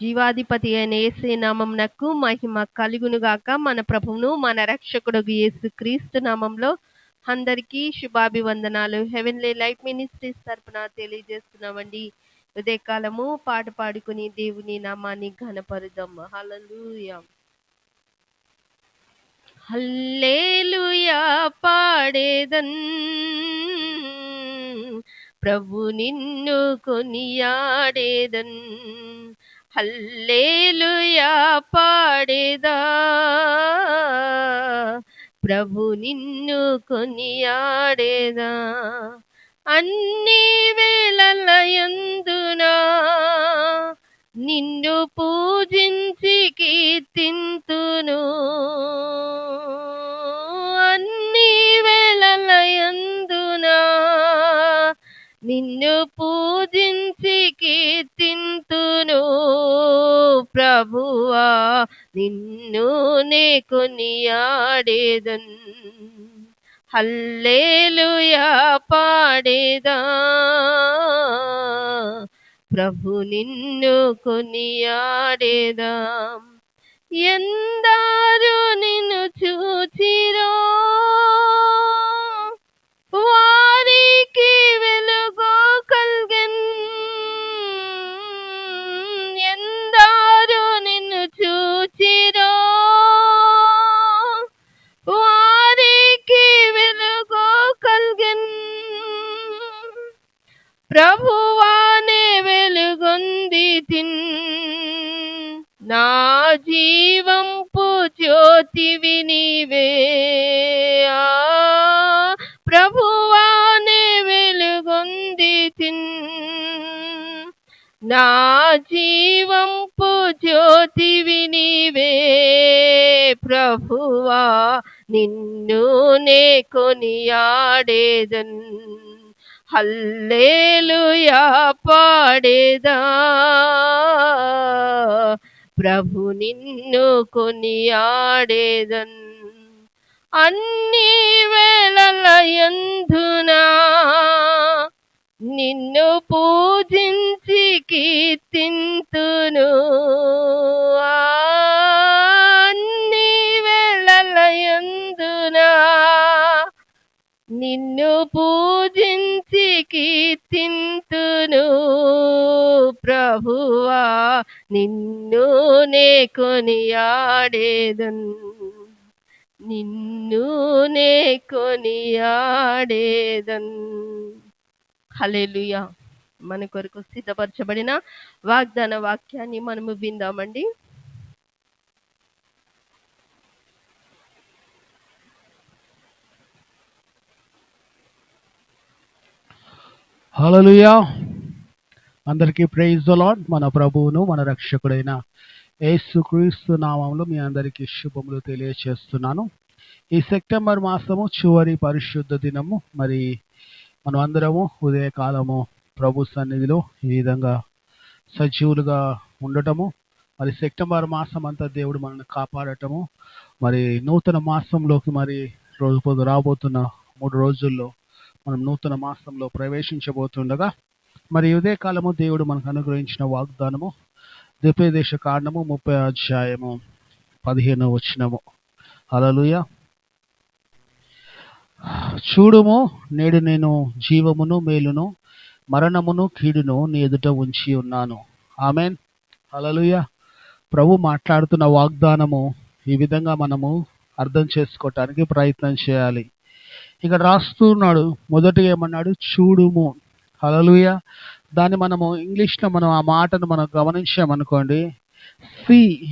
జీవాధిపతి అయిన యేసు నామంనకు మహిమ కలుగును గాక. మన ప్రభువును మన రక్షకుడు యేసు క్రీస్తు నామంలో అందరికీ శుభాభివందనాలు. హెవెన్లీ లైట్ మినిస్ట్రీస్ తరపున తెలియజేస్తున్నామండి. ఉదయకాలము పాట పాడుకుని దేవుని నామాన్ని ఘనపరుదాం హలలుయా హల్లేలుయా పాడేదన్. ప్రభు నిన్ను కొనియాడేదన్. హల్లేలుయా పాడేదా. ప్రభు నిన్ను కొనియాడేదా. అన్ని వేళలయందునా నిన్ను పూజించి కీర్తింతును. అన్ని వేళలయందునా నిన్ను పూ ప్రభువా నిన్ను నే కొనియాడేదన్ హల్లేలుయా పాడేదా ప్రభు నిన్ను కొనియాడేదా ఎందారు నిన్ను చూచిరో ప్రభువా నిన్ను నే కొనియాడేదన్. హల్లేలుయా పాడేదా. ప్రభు నిన్ను కొనియాడేదన్. అన్ని వేళలయందునా నిన్ను పూజించి కీర్తింతును. ఆ వేళలయందునా నిన్ను పూజించి కీర్తింతును ప్రభువా. నిన్ను నే కొనియాడేదన్. నిన్ను నే కొనియాడేదన్. హలేలుయా మన కొరకు సిద్ధపరచబడిన వాగ్దాన వాక్యాన్ని మనము విందామండి. హలలుయా అందరికీ ప్రైజ్ లాడ్ మన ప్రభువును మన రక్షకుడైన యేసుక్రీస్తు నామంలో మీ అందరికీ శుభములు తెలియచేస్తున్నాను. ఈ సెప్టెంబర్ మాసము చివరి పరిశుద్ధ దినము. మరి మనం అందరము ఉదయకాలము ప్రభు సన్నిధిలో ఈ విధంగా సజీవులుగా ఉండటము. మరి సెప్టెంబర్ మాసం అంతా దేవుడు మనల్ని కాపాడటము. మరి నూతన మాసంలోకి మరి రోజు పొద్దు రాబోతున్న మూడు రోజుల్లో మనం నూతన మాసంలో ప్రవేశించబోతుండగా మరి ఇదే కాలము దేవుడు మనకు అనుగ్రహించిన వాగ్దానము. దిపేదేశ కాండము ముప్పై అధ్యాయము పదిహేను వచ్చినము అలలుయ చూడుము నేడు నేను జీవమును మేలును మరణమును కీడును నీ ఎదుట ఉంచి ఉన్నాను. ఆమెన్. అలలుయ ప్రభు మాట్లాడుతున్న వాగ్దానము ఈ విధంగా మనము అర్థం చేసుకోవటానికి ప్రయత్నం చేయాలి. ఇక్కడ రాస్తున్నాడు మొదట ఏమన్నాడు? చూడుము. హలలుయ దాన్ని మనము ఇంగ్లీష్లో మనం ఆ మాటను మనం గమనించామనుకోండి. See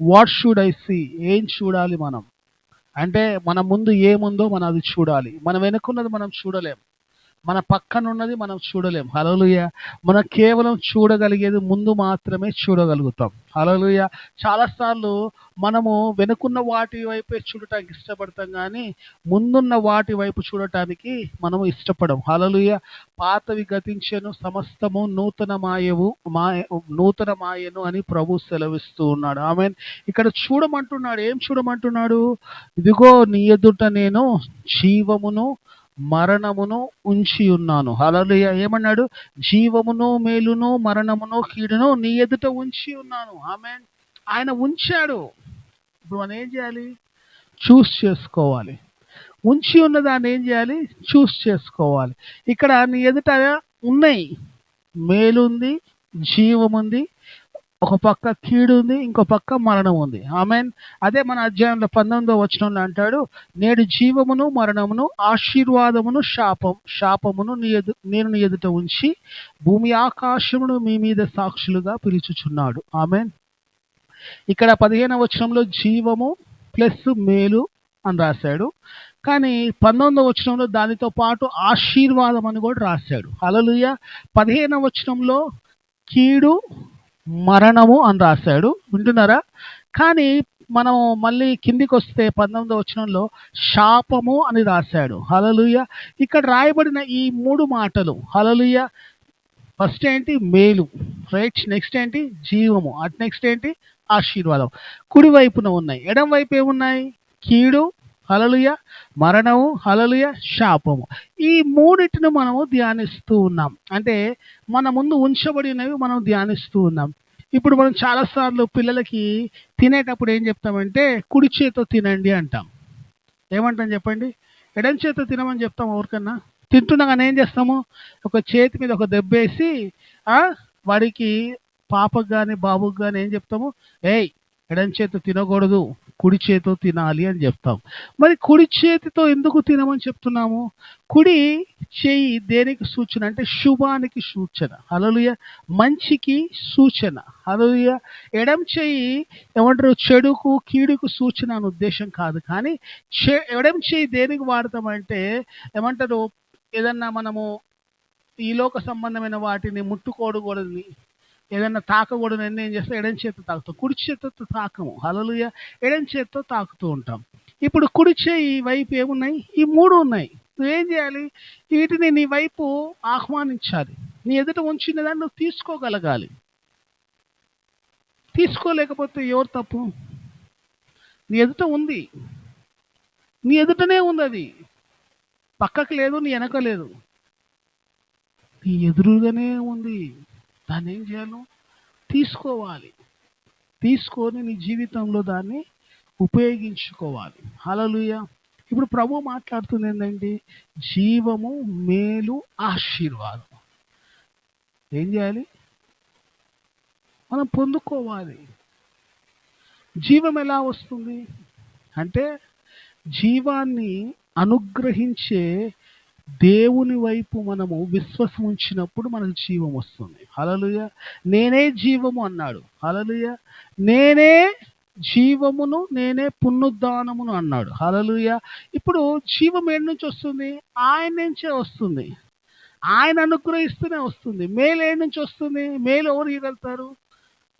what should I see ఏం చూడాలి మనం? అంటే మన ముందు ఏముందో మనం అది చూడాలి. మనం వెనుకున్నది మనం చూడలేం. మన పక్కన ఉన్నది మనం చూడలేం. హలలుయ మనం కేవలం చూడగలిగేది ముందు మాత్రమే చూడగలుగుతాం. హలలుయ చాలాసార్లు మనము వెనుకున్న వాటి వైపే చూడటానికి ఇష్టపడతాం కానీ ముందున్న వాటి వైపు చూడటానికి మనము ఇష్టపడం. హలలుయ పాతవి గతించెను సమస్తము నూతన మాయవు మాయ నూతన మాయను అని ప్రభు సెలవిస్తూ ఉన్నాడు. ఆమె ఇక్కడ చూడమంటున్నాడు. ఏం చూడమంటున్నాడు? ఇదిగో నీ ఎదుట నేను జీవమును మరణమును ఉంచి ఉన్నాను హలలుయ ఏమన్నాడు? జీవమును మేలును మరణమును కీడును నీ ఎదుట ఉంచి ఉన్నాను ఆమె ఆయన ఉంచాడు. ఇప్పుడు మనం ఏం చేయాలి? చూస్ చేసుకోవాలి. ఉంచి ఉన్న దాన్ని ఏం చేయాలి? చూస్ చేసుకోవాలి. ఇక్కడ నీ ఎదుట ఉన్నాయి. మేలుంది జీవముంది ఒక పక్క కీడు ఉంది ఇంకో పక్క మరణం ఉంది. ఆమె అదే మన అధ్యాయంలో పంతొమ్మిదో వచనంలో అంటాడు నేడు జీవమును మరణమును ఆశీర్వాదమును శాపం శాపమును నీ ఎదు నేను నీ ఎదుట ఉంచి భూమి ఆకాశమును మీ మీద సాక్షులుగా పిలుచుచున్నాడు. ఆమె ఇక్కడ పదిహేనవ వచనంలో జీవము ప్లస్ మేలు అని రాశాడు. కానీ పంతొమ్మిదవ వచనంలో దానితో పాటు ఆశీర్వాదం అని కూడా రాశాడు. అలలుయ పదిహేనవ వచనంలో కీడు మరణము అని రాశాడు. వింటున్నారా? కానీ మనం మళ్ళీ కిందికి వస్తే పంతొమ్మిదో వచనంలో శాపము అని రాశాడు. హలలుయ ఇక్కడ రాయబడిన ఈ మూడు మాటలు హలలుయ ఫస్ట్ ఏంటి? మేలు. రైట్? నెక్స్ట్ ఏంటి? జీవము. అట్ నెక్స్ట్ ఏంటి? ఆశీర్వాదం. కుడి వైపున ఉన్నాయి. ఎడం వైపు ఏమున్నాయి? కీడు. హలలుయ మరణము హలలుయ శాపము. ఈ మూడిటిని మనము ధ్యానిస్తూ ఉన్నాం. అంటే మన ముందు ఉంచబడినవి మనం ధ్యానిస్తూ ఉన్నాం. ఇప్పుడు మనం చాలాసార్లు పిల్లలకి తినేటప్పుడు ఏం చెప్తామంటే కుడి చేతో తినండి అంటాం. ఏమంటాం చెప్పండి? ఎడం చేతో తినమని చెప్తాం ఎవరికన్నా? తింటుండగానే ఏం చేస్తాము? ఒక చేతి మీద ఒక దెబ్బేసి వాడికి పాపకు కానీ బాబుకి కానీ ఏం చెప్తాము? ఏయ్ ఎడం చేతితో తినకూడదు. కుడి చేతితో తినాలి అని చెప్తాం. మరి కుడి చేతితో ఎందుకు తినమని చెప్తున్నాము? కుడి చేయి దేనికి సూచన? అంటే శుభానికి సూచన. అలలుయ మంచికి సూచన. అలలుయ ఎడం చేయి ఏమంటారు? చెడుకు కీడుకు సూచన అని ఉద్దేశం కాదు. కానీ చె- ఎడం చేయి దేనికి వాడతామంటే ఏమంటారు? ఏదన్నా మనము ఈ లోక సంబంధమైన వాటిని ముట్టుకోడకూడదని ఏదైనా తాకకూడదు నిర్ణయం చేస్తే ఎడం చేత్తో తాకుతాం. కుడి చేతితో తాకము. హలలుయ ఎడం చేత్తో తాకుతూ ఉంటాం. ఇప్పుడు కుడి చేయి వైపు ఏమున్నాయి? ఈ మూడు ఉన్నాయి. నువ్వేం చేయాలి? వీటిని నీ వైపు ఆహ్వానించాలి. నీ ఎదుట ఉంచిన దాన్ని నువ్వు తీసుకోగలగాలి. తీసుకోలేకపోతే ఎవరు తప్పు? నీ ఎదుట ఉంది. నీ ఎదుటనే ఉంది అది. పక్కకు లేదు నీ వెనక లేదు. నీ ఎదురుగానే ఉంది. దాన్ని ఏం చేయాలి తీసుకోవాలి. తీసుకొని నీ జీవితంలో దాన్ని ఉపయోగించుకోవాలి. హలలుయ ఇప్పుడు ప్రభు మాట్లాడుతుంది ఏంటండి జీవము మేలు ఆశీర్వాదం. ఏం చేయాలి? మనం పొందుకోవాలి. జీవం ఎలా వస్తుంది? అంటే జీవాన్ని అనుగ్రహించే దేవుని వైపు మనము విశ్వాసం ఉంచినప్పుడు మనకు జీవం వస్తుంది. హలలుయ నేనే జీవము అన్నాడు. హలలుయ నేనే జీవమును నేనే పునరుద్ధానమును అన్నాడు. హలలుయ ఇప్పుడు జీవం ఏడు నుంచి వస్తుంది? ఆయన నుంచే వస్తుంది. ఆయన అనుగ్రహిస్తూనే వస్తుంది. మేలు ఏడు నుంచి వస్తుంది? మేలు ఎవరు ఇవ్వగలుగుతారు?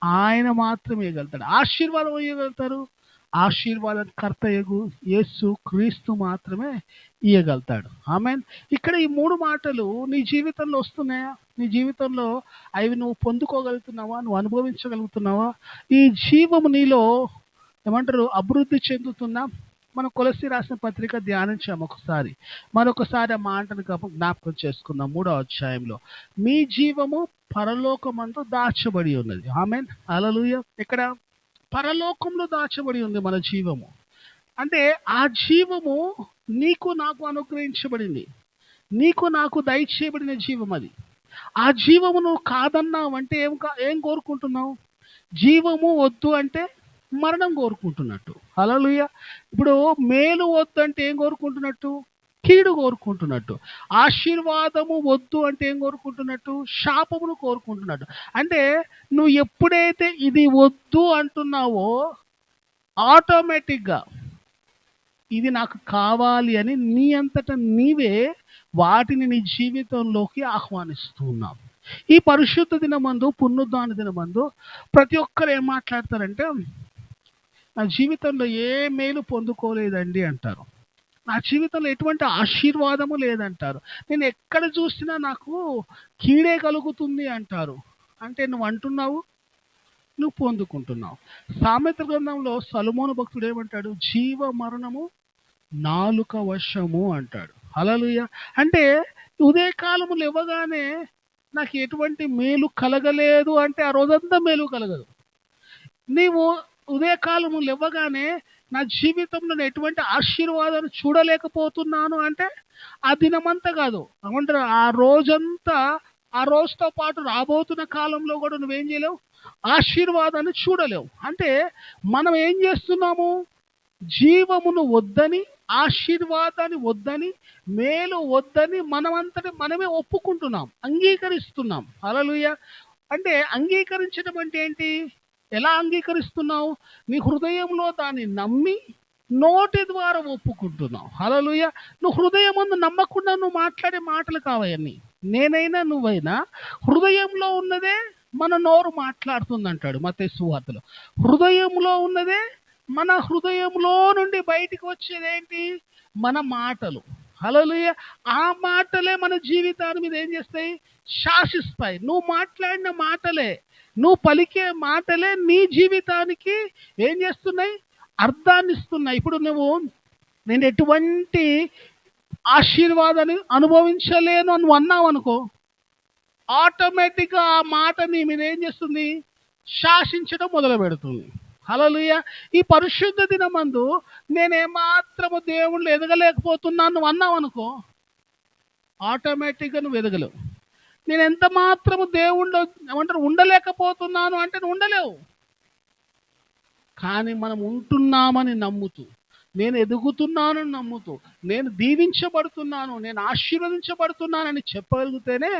ఆయన మాత్రమే ఇవ్వగలుగుతాడు. ఆశీర్వాదం ఇవ్వగలుగుతారు? ఆశీర్వాదం కర్తయ్యగు యేసు క్రీస్తు మాత్రమే ఇయ్యగలుగుతాడు. ఆమె ఇక్కడ ఈ మూడు మాటలు నీ జీవితంలో వస్తున్నాయా? నీ జీవితంలో అవి నువ్వు పొందుకోగలుగుతున్నావా? నువ్వు అనుభవించగలుగుతున్నావా? ఈ జీవము నీలో ఏమంటారు అభివృద్ధి చెందుతున్నా మనం కొలసి రాసిన పత్రిక ధ్యానించాం ఒకసారి. మరొకసారి ఆ మాటను జ్ఞాపకం చేసుకుందాం మూడో అధ్యాయంలో. మీ జీవము పరలోకమందు దాచబడి ఉన్నది. ఆమెన్. అలలుయ ఇక్కడ పరలోకంలో దాచబడి ఉంది మన జీవము. అంటే ఆ జీవము నీకు నాకు అనుగ్రహించబడింది. నీకు నాకు దయచేయబడిన జీవం అది. ఆ జీవము నువ్వు కాదన్నావు అంటే ఏం కా- ఏం కోరుకుంటున్నావు? జీవము వద్దు అంటే మరణం కోరుకుంటున్నట్టు. హల్లెలూయ. ఇప్పుడు మేలు వద్దు అంటే ఏం కోరుకుంటున్నట్టు? కీడు కోరుకుంటున్నట్టు. ఆశీర్వాదము వద్దు అంటే ఏం కోరుకుంటున్నట్టు? శాపమును కోరుకుంటున్నట్టు. అంటే నువ్వు ఎప్పుడైతే ఇది వద్దు అంటున్నావో ఆటోమేటిక్గా ఇది నాకు కావాలి అని నీ అంతటా నీవే వాటిని నీ జీవితంలోకి ఆహ్వానిస్తున్నావు ఈ పరిశుద్ధ దినమందు పునరుద్ధాన దినమందు ప్రతి ఒక్కరు ఏం మాట్లాడతారంటే నా జీవితంలో ఏ మేలు పొందుకోలేదండి అంటారు. నా జీవితంలో ఎటువంటి ఆశీర్వాదము లేదంటారు. నేను ఎక్కడ చూసినా నాకు కీడే కలుగుతుంది అంటారు. అంటే నువ్వు అంటున్నావు నువ్వు పొందుకుంటున్నావు. సామెత గ్రంథంలో సలుమోను భక్తుడు ఏమంటాడు? జీవ మరణము నాలుక వశము అంటాడు. అలలుయ అంటే ఉదయకాలము లేవగానే నాకు ఎటువంటి మేలు కలగలేదు అంటే ఆ రోజంతా మేలు కలగదు. నీవు ఉదయకాలము లేవగానే నా జీవితంలో నేను ఎటువంటి ఆశీర్వాదాన్ని చూడలేకపోతున్నాను అంటే ఆ దినమంతా కాదు. ఏమంటారు? ఆ రోజంతా ఆ రోజుతో పాటు రాబోతున్న కాలంలో కూడా నువ్వేం చేయలేవు? ఆశీర్వాదాన్ని చూడలేవు. అంటే మనం ఏం చేస్తున్నాము? జీవమును వద్దని ఆశీర్వాదాన్ని వద్దని మేలు వద్దని మనమంతటి మనమే ఒప్పుకుంటున్నాం అంగీకరిస్తున్నాం. అలలుయ అంటే అంగీకరించడం అంటే ఏంటి? ఎలా అంగీకరిస్తున్నావు? నీ హృదయంలో దాన్ని నమ్మి నోటి ద్వారా ఒప్పుకుంటున్నావు. హలలుయ నువ్వు హృదయం ముందు నమ్మకుండా నువ్వు మాట్లాడే మాటలు కావన్నీ నేనైనా నువ్వైనా హృదయంలో ఉన్నదే మన నోరు మాట్లాడుతుంది అంటాడు మత సువార్తలో. హృదయంలో ఉన్నదే మన హృదయంలో నుండి బయటికి వచ్చేదేంటి? మన మాటలు. హలలుయ ఆ మాటలే మన జీవితాన్ని మీద ఏం చేస్తాయి? శాసిస్తాయి. నువ్వు మాట్లాడిన మాటలే నువ్వు పలికే మాటలే నీ జీవితానికి ఏం చేస్తున్నాయి? అర్థాన్ని ఇస్తున్నాయి ఇప్పుడు నువ్వు నేను ఎటువంటి ఆశీర్వాదాన్ని అనుభవించలేను అని అన్నావు అనుకో ఆటోమేటిక్గా ఆ మాట నీ మీద ఏం చేస్తుంది? శాసించడం మొదలు పెడుతుంది. హలలుయ ఈ పరిశుద్ధ దినమందు నేనేమాత్రము దేవుళ్ళు ఎదగలేకపోతున్నాను నువ్వు అన్నావు అనుకో ఆటోమేటిక్గా నువ్వు ఎదగలేవు. నేను ఎంత మాత్రము దేవుళ్ళు ఏమంటారు ఉండలేకపోతున్నాను అంటే ఉండలేవు. కానీ మనం ఉంటున్నామని నమ్ముతూ నేను ఎదుగుతున్నానని నమ్ముతూ నేను దీవించబడుతున్నాను నేను ఆశీర్వదించబడుతున్నానని చెప్పగలిగితేనే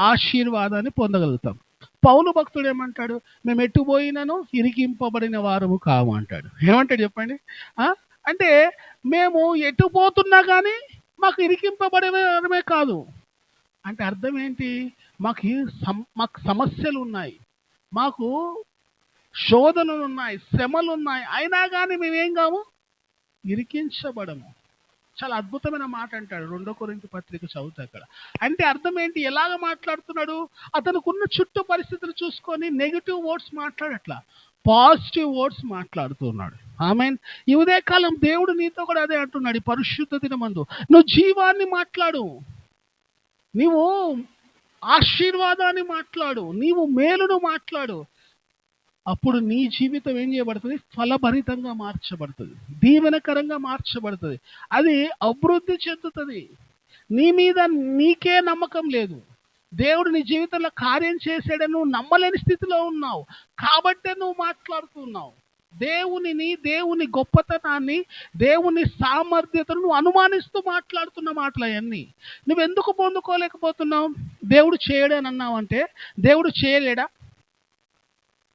ఆశీర్వాదాన్ని పొందగలుగుతాం. పౌలు భక్తుడు ఏమంటాడు మేము ఎటు పోయినను ఇరికింపబడిన వారము కాము అంటాడు. ఏమంటాడు చెప్పండి? అంటే మేము ఎటు పోతున్నా కానీ మాకు ఇరికింపబడే కాదు. అంటే అర్థం ఏంటి? మాకు మాకు సమస్యలు ఉన్నాయి మాకు శోధనలు ఉన్నాయి శ్రమలు ఉన్నాయి అయినా కానీ మేమేం కాము? ఇరికించబడము. చాలా అద్భుతమైన మాట అంటాడు రెండో కొరింథీ పత్రిక చదువుతా అక్కడ. అంటే అర్థం ఏంటి? ఎలాగ మాట్లాడుతున్నాడు? అతనుకున్న చుట్టూ పరిస్థితులు చూసుకొని నెగిటివ్ వర్డ్స్ మాట్లాడట్లా పాజిటివ్ వర్డ్స్ మాట్లాడుతున్నాడు. ఆమె ఈ ఉదయకాలం దేవుడు నీతో కూడా అదే అంటున్నాడు ఈ పరిశుద్ధ దినమందు. నువ్వు జీవాన్ని మాట్లాడు. నీవు ఆశీర్వాదాన్ని మాట్లాడు నీవు మేలును మాట్లాడు. అప్పుడు నీ జీవితం ఏం చేయబడుతుంది? ఫలభరితంగా మార్చబడుతుంది. దీవెనకరంగా మార్చబడుతుంది. అది అభివృద్ధి చెందుతుంది. నీ మీద నీకే నమ్మకం లేదు. దేవుడు నీ జీవితంలో కార్యం చేసాడని నువ్వు నమ్మలేని స్థితిలో ఉన్నావు. కాబట్టే నువ్వు మాట్లాడుతున్నావు. దేవునిని దేవుని గొప్పతనాన్ని దేవుని సామర్థ్యతను నువ్వు అనుమానిస్తూ మాట్లాడుతున్న మాటలు అవన్నీ. నువ్వు ఎందుకు పొందుకోలేకపోతున్నావు? దేవుడు చేయడని అంటే దేవుడు చేయలేడా?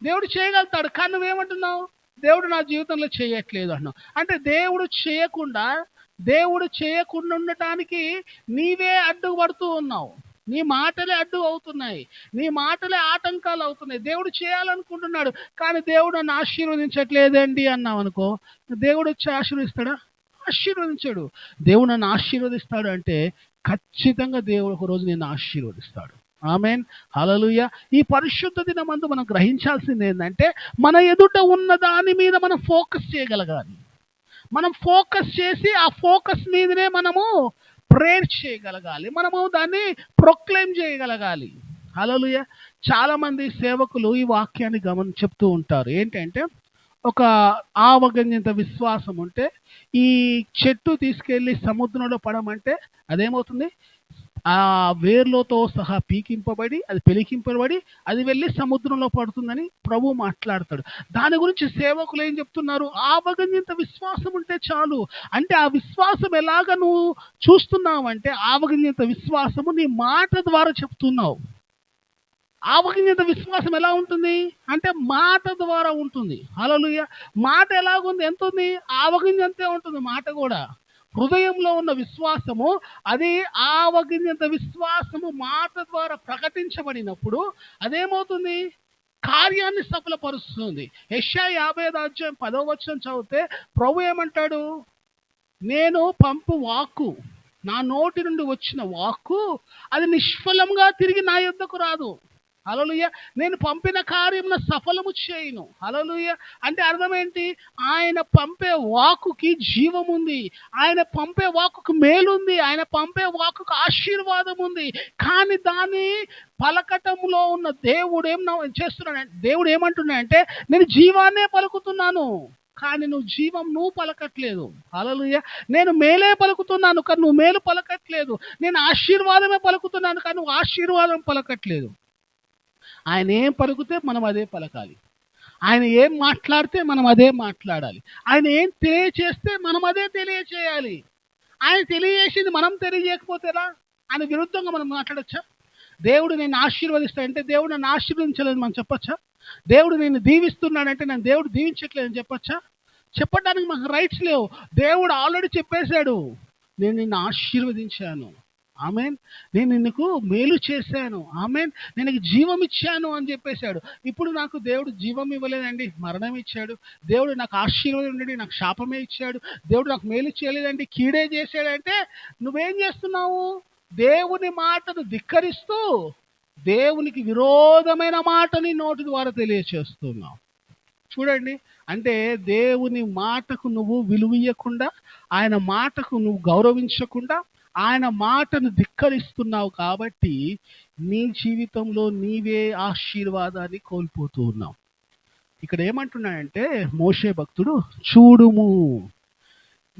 దేవుడు చేయగలుగుతాడు కానీ నువ్వేమంటున్నావు? దేవుడు నా జీవితంలో చేయట్లేదు అన్నావు. అంటే దేవుడు చేయకుండా దేవుడు చేయకుండా ఉండటానికి నీవే అడ్డుపడుతూ ఉన్నావు. నీ మాటలే అడ్డు అవుతున్నాయి. నీ మాటలే ఆటంకాలు అవుతున్నాయి. దేవుడు చేయాలనుకుంటున్నాడు కానీ దేవుడు నన్ను ఆశీర్వదించట్లేదండి అన్నావు అనుకో దేవుడు వచ్చి ఆశీర్వదిస్తాడా? ఆశీర్వదించాడు. దేవుడు నన్ను ఆశీర్వదిస్తాడు అంటే ఖచ్చితంగా దేవుడు ఒక రోజు ఆశీర్వదిస్తాడు. ఆమెన్. హలలుయ ఈ పరిశుద్ధ దినమందు మనం గ్రహించాల్సింది ఏంటంటే మన ఎదుట ఉన్న దాని మీద మనం ఫోకస్ చేయగలగాలి. మనం ఫోకస్ చేసి ఆ ఫోకస్ మీదనే మనము ప్రేయర్ చేయగలగాలి. మనము దాన్ని ప్రొక్లెయిమ్ చేయగలగాలి. హలలుయ చాలామంది సేవకులు ఈ వాక్యాన్ని గమని చెప్తూ ఉంటారు. ఏంటంటే ఒక ఆవగంజంత విశ్వాసం ఉంటే ఈ చెట్టు తీసుకెళ్ళి సముద్రంలో పడమంటే అదేమవుతుంది? ఆ వేర్లతో సహా పీకింపబడి అది పెలికింపబడి అది వెళ్ళి సముద్రంలో పడుతుందని ప్రభు మాట్లాడతాడు. దాని గురించి సేవకులు ఏం చెప్తున్నారు? ఆవగన్యంత విశ్వాసం ఉంటే చాలు. అంటే ఆ విశ్వాసం ఎలాగ నువ్వు చూస్తున్నావంటే ఆవగన్యంత విశ్వాసము నీ మాట ద్వారా చెప్తున్నావు. ఆవగన్యంత విశ్వాసం ఎలా ఉంటుంది? అంటే మాట ద్వారా ఉంటుంది. అలలుయ మాట ఎలాగుంది? ఎంత ఉంది ఆవగింజంతే ఉంటుంది మాట కూడా. హృదయంలో ఉన్న విశ్వాసము అది ఆవగింజంత విశ్వాసము మాట ద్వారా ప్రకటించబడినప్పుడు అదేమవుతుంది? కార్యాన్ని సఫలపరుస్తుంది. యెషయా యాభై రాజ్యం అధ్యాయం పదో వచనం చదివితే ప్రభు ఏమంటాడు? నేను పంపు వాక్కు నా నోటి నుండి వచ్చిన వాక్కు అది నిష్ఫలంగా తిరిగి నా యుద్ధకు రాదు. హలలుయ నేను పంపిన కార్యం సఫలము చేయను. హలలుయ అంటే అర్థం ఏంటి? ఆయన పంపే వాకుకి జీవం ఉంది. ఆయన పంపే వాకుకు మేలుంది ఆయన పంపే వాకుకు ఆశీర్వాదం ఉంది. కానీ దాన్ని పలకటంలో ఉన్న దేవుడు ఏం చేస్తున్నాడు? దేవుడు ఏమంటున్నాడంటే నేను జీవాన్నే పలుకుతున్నాను కానీ నువ్వు జీవం నువ్వు పలకట్లేదు. అలలుయ నేను మేలే పలుకుతున్నాను కానీ నువ్వు మేలు పలకట్లేదు. నేను ఆశీర్వాదమే పలుకుతున్నాను కానీ నువ్వు ఆశీర్వాదం పలకట్లేదు. ఆయన ఏం పలుకుతే మనం అదే పలకాలి. ఆయన ఏం మాట్లాడితే మనం అదే మాట్లాడాలి. ఆయన ఏం తెలియచేస్తే మనం అదే తెలియచేయాలి. ఆయన తెలియజేసింది మనం తెలియజేయకపోతే ఎలా ఆయన విరుద్ధంగా మనం మాట్లాడొచ్చా? దేవుడు నేను ఆశీర్వదిస్తాడంటే దేవుడు నన్ను ఆశీర్వదించలేదు మనం చెప్పొచ్చా? దేవుడు నేను దీవిస్తున్నాడంటే నేను దేవుడు దీవించట్లేదని చెప్పొచ్చా? చెప్పడానికి మాకు రైట్స్ లేవు. దేవుడు ఆల్రెడీ చెప్పేశాడు. నేను నిన్ను ఆశీర్వదించాను. ఆమెన్. నేను నిన్నుకు మేలు చేశాను. ఆమెన్. నేను జీవం ఇచ్చాను అని చెప్పేశాడు. ఇప్పుడు నాకు దేవుడు జీవం ఇవ్వలేదండి. మరణం ఇచ్చాడు. దేవుడు నాకు ఆశీర్వాదం ఉండండి నాకు శాపమే ఇచ్చాడు. దేవుడు నాకు మేలు చేయలేదండి. కీడే చేశాడంటే నువ్వేం చేస్తున్నావు? దేవుని మాటను ధిక్కరిస్తూ దేవునికి విరోధమైన మాటని నోటి ద్వారా తెలియచేస్తున్నావు. చూడండి. అంటే దేవుని మాటకు నువ్వు విలువీయకుండా ఆయన మాటకు నువ్వు గౌరవించకుండా ఆయన మాటను ధిక్కరిస్తున్నావు కాబట్టి నీ జీవితంలో నీవే ఆశీర్వాదాన్ని కోల్పోతూ ఉన్నావు. ఇక్కడ ఏమంటున్నాడంటే మోషే భక్తుడు చూడుము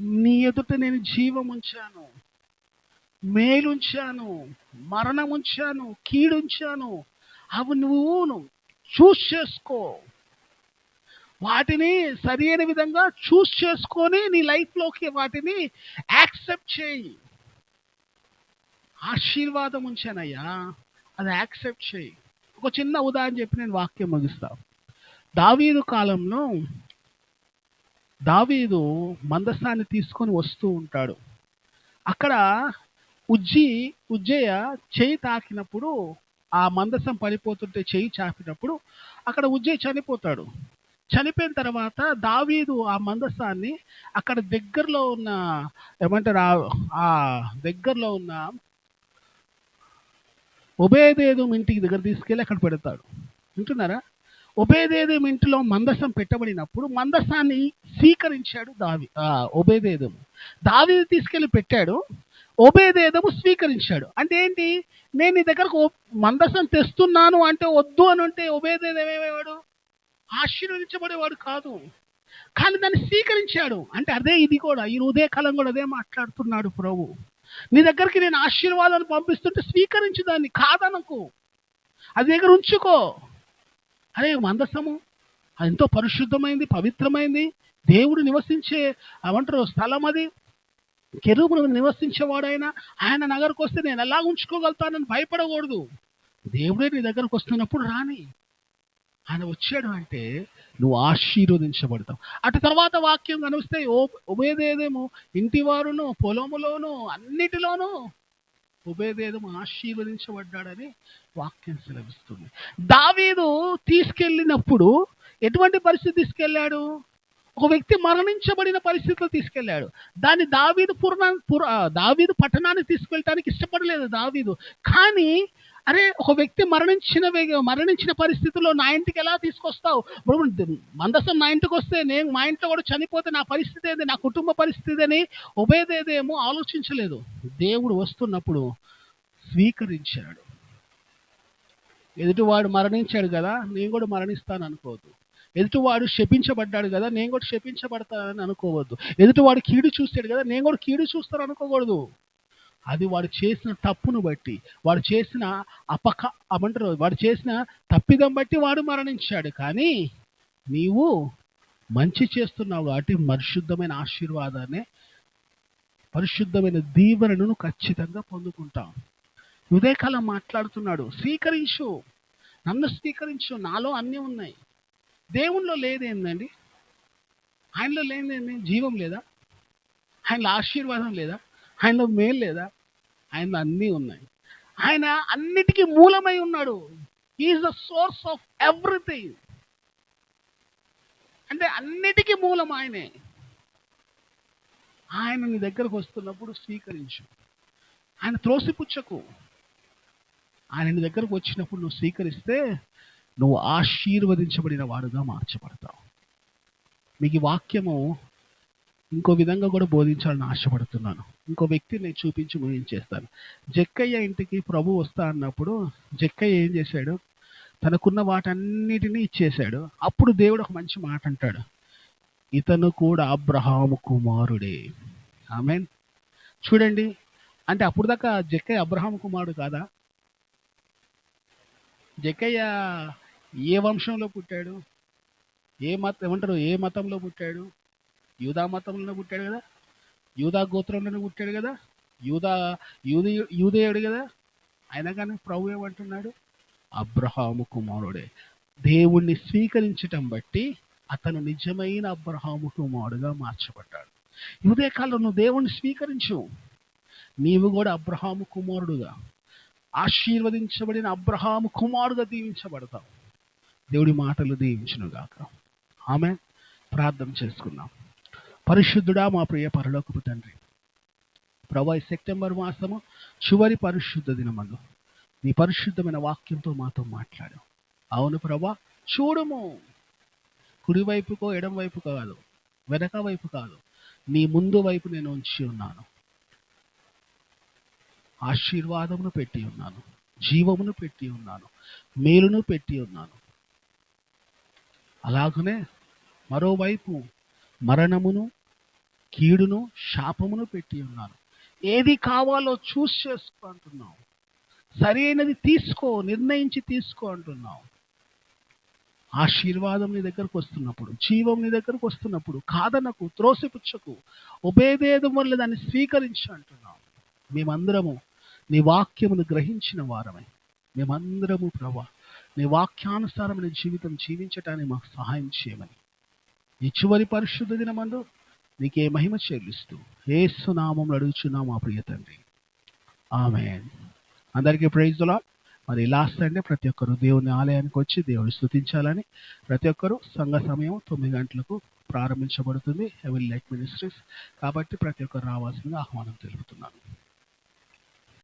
నీ ఎదుట నేను జీవం ఉంచాను మేలుంచాను మరణం ఉంచాను కీడుంచాను. అవి నువ్వు చూస్ చేసుకో. వాటిని సరి అయిన విధంగా చూస్ చేసుకొని నీ లైఫ్లోకి వాటిని యాక్సెప్ట్ చేయి. ఆశీర్వాదం ఉంచానయ్యా. అది యాక్సెప్ట్ చేయి. ఒక చిన్న ఉదాహరణ చెప్పి నేను వాక్యం ముగిస్తా. దావీదు కాలంలో దావీదు మందస్థాన్ని తీసుకొని వస్తూ ఉంటాడు. అక్కడ ఉజ్జి ఉజ్జయ్య చేయి తాకినప్పుడు ఆ మందసం పడిపోతుంటే చేయి చాపినప్పుడు అక్కడ ఉజ్జయ్య చనిపోతాడు. చనిపోయిన తర్వాత దావీదు ఆ మందస్థాన్ని అక్కడ దగ్గరలో ఉన్న ఏమంటారు ఆ దగ్గరలో ఉన్న ఉభయదేదం ఇంటికి దగ్గర తీసుకెళ్ళి అక్కడ పెడతాడు. వింటున్నారా? ఉభయదేదం ఇంటిలో మందసం పెట్టబడినప్పుడు మందసాన్ని స్వీకరించాడు దావి ఆ, ఉభయదేదము తీసుకెళ్ళి పెట్టాడు ఉభయదేదము స్వీకరించాడు. అంటే ఏంటి? నేను నీ దగ్గరకు ఓ- మందసం తెస్తున్నాను అంటే వద్దు అని అంటే ఉభయదేదం ఏమేవాడు? ఆశీర్వదించబడేవాడు కాదు. కానీ దాన్ని స్వీకరించాడు. అంటే అదే ఇది కూడా ఈ ఉదయకాలం కూడా అదే మాట్లాడుతున్నాడు ప్రభు. నీ దగ్గరికి నేను ఆశీర్వాదాన్ని పంపిస్తుంటే స్వీకరించు దాన్ని కాదనకు. అది దగ్గర ఉంచుకో. అరే మందసము. అది ఎంతో పరిశుద్ధమైంది పవిత్రమైంది. దేవుడు నివసించే ఏమంటారు స్థలం అది. కెరూబులు నివసించేవాడైనా ఆయన నగరకు వస్తే నేను ఎలా ఉంచుకోగలుగుతానని భయపడకూడదు. దేవుడే నీ దగ్గరకు వస్తున్నప్పుడు రాని. ఆయన వచ్చాడు అంటే నువ్వు ఆశీర్వదించబడతావు. అటు తర్వాత వాక్యం కనిపిస్తే ఓ ఉభయదేదేమో ఇంటి వారును పొలములోను అన్నిటిలోనూ ఉభయదేదము ఆశీర్వదించబడ్డాడని వాక్యం సెలవిస్తుంది. దావీదు తీసుకెళ్ళినప్పుడు ఎటువంటి పరిస్థితి తీసుకెళ్ళాడు? ఒక వ్యక్తి మరణించబడిన పరిస్థితిలో తీసుకెళ్ళాడు. దాన్ని దావీదు పురాణ పుర దావీదు పట్టణానికి తీసుకెళ్ళటానికి ఇష్టపడలేదు దావీదు. కానీ అరే ఒక వ్యక్తి మరణించిన మరణించిన పరిస్థితిలో నా ఇంటికి ఎలా తీసుకొస్తావు? మందసం నా ఇంటికి వస్తే నేను మా ఇంట్లో కూడా చనిపోతే నా పరిస్థితి ఏది? నా కుటుంబ పరిస్థితి అని ఉభయదేదేమో ఆలోచించలేదు. దేవుడు వస్తున్నప్పుడు స్వీకరించాడు. ఎదుటివాడు మరణించాడు కదా నేను కూడా మరణిస్తాను అనుకోవద్దు. ఎదుటివాడు శపించబడ్డాడు కదా నేను కూడా శపించబడతానని అనుకోవద్దు. ఎదుటివాడు కీడు చూస్తాడు కదా నేను కూడా కీడు చూస్తాను అనుకోకూడదు. అది వాడు చేసిన తప్పును బట్టి వాడు చేసిన అపక అమంటారు వాడు చేసిన తప్పిదం బట్టి వాడు మరణించాడు. కానీ నీవు మంచి చేస్తున్నావు కాబట్టి పరిశుద్ధమైన ఆశీర్వాదాన్ని పరిశుద్ధమైన దీవెనను ఖచ్చితంగా పొందుకుంటావు. ఉదయకాలం మాట్లాడుతున్నాడు స్వీకరించు నన్ను స్వీకరించు నాలో అన్నీ ఉన్నాయి. దేవునిలో లేదేందండి ఆయనలో లేదేంది జీవం లేదా? ఆయనలో ఆశీర్వాదం లేదా? ఆయనలో మేలు లేదా? ఆయనలో అన్నీ ఉన్నాయి. ఆయన అన్నిటికీ మూలమై ఉన్నాడు. Is the source of everything అంటే అన్నిటికీ మూలం ఆయనే. ఆయన నీ దగ్గరకు వస్తున్నప్పుడు స్వీకరించు. ఆయన త్రోసిపుచ్చకు. ఆయన నీ దగ్గరకు వచ్చినప్పుడు నువ్వు స్వీకరిస్తే నువ్వు ఆశీర్వదించబడిన వాడుగా మార్చబడతావు. మీకు వాక్యము ఇంకో విధంగా కూడా బోధించాలని ఆశపడుతున్నాను. ఇంకో వ్యక్తిని నేను చూపించి ముగించేస్తాను జక్కయ్య ఇంటికి ప్రభు వస్తా అన్నప్పుడు జక్కయ్య ఏం చేశాడు? తనకున్న వాటన్నిటినీ ఇచ్చేశాడు. అప్పుడు దేవుడు ఒక మంచి మాట అంటాడు. ఇతను కూడా అబ్రహాము కుమారుడే. ఆమెన్. చూడండి. అంటే అప్పుడు దాకా జక్కయ్య అబ్రహాం కుమారుడు కాదా? జక్కయ్య ఏ వంశంలో పుట్టాడు? ఏ మత ఏమంటారు? ఏ మతంలో పుట్టాడు? యూదా మతంలోనే పుట్టాడు కదా యూదా గోత్రంలోనే పుట్టాడు కదా యూదా యూది యూదేయుడు కదా. అయినా కానీ ప్రభు ఏమంటున్నాడు? అబ్రహాము కుమారుడే దేవుణ్ణి స్వీకరించటం బట్టి అతను నిజమైన అబ్రహాము కుమారుడుగా మార్చబడ్డాడు. యూదే కాలంలో నువ్వు దేవుణ్ణి స్వీకరించు. నీవు కూడా అబ్రహాము కుమారుడుగా ఆశీర్వదించబడిన అబ్రహాము కుమారుడుగా దీవించబడతావు. దేవుడి మాటలు దీవించునుగాక. ఆమె ప్రార్థన చేసుకున్నాం పరిశుద్ధుడా మా ప్రియ పరలోకపు తండ్రి. ప్రభా ఈ సెప్టెంబర్ మాసము చివరి పరిశుద్ధ దినమందు నీ పరిశుద్ధమైన వాక్యంతో మాతో మాట్లాడు అవును ప్రభా చూడము. కుడివైపుకో ఎడం వైపు కాదు వెనక వైపు కాదు నీ ముందు వైపు నేను ఉంచి ఉన్నాను. ఆశీర్వాదమును పెట్టి ఉన్నాను జీవమును పెట్టి ఉన్నాను మేలును పెట్టి ఉన్నాను. అలాగనే మరోవైపు మరణమును కీడును శాపమును పెట్టి ఉన్నాను ఏది కావాలో చూస్ చేసుకో అంటున్నావు. సరైనది తీసుకో నిర్ణయించి తీసుకో అంటున్నావు. ఆశీర్వాదం నీ దగ్గరకు వస్తున్నప్పుడు జీవం నీ దగ్గరకు వస్తున్నప్పుడు కాదనకు త్రోసిపుచ్చకు ఉపేదేదం వల్ల దాన్ని స్వీకరించు అంటున్నావు. మేమందరము నీ వాక్యమును గ్రహించిన వారమే మేమందరము ప్రభా నీ వాక్యానుసారమైన జీవితం జీవించటానికి మాకు సహాయం చేయమని. ఈ చివరి పరిశుద్ధ దినమందు నీకే మహిమ చెల్లిస్తూ ఏసునామం అడుగుచున్నాం మా ప్రియ తండ్రి. ఆమె అందరికీ ప్రైజ్లా మరి లాస్ట్ అంటే ప్రతి ఒక్కరు దేవుని ఆలయానికి వచ్చి దేవుని స్థుతించాలని ప్రతి ఒక్కరు సంఘ సమయం తొమ్మిది గంటలకు ప్రారంభించబడుతుంది హెవెన్ లైక్ మినిస్ట్రీస్ కాబట్టి ప్రతి ఒక్కరు రావాల్సిందిగా ఆహ్వానం తెలుపుతున్నాను.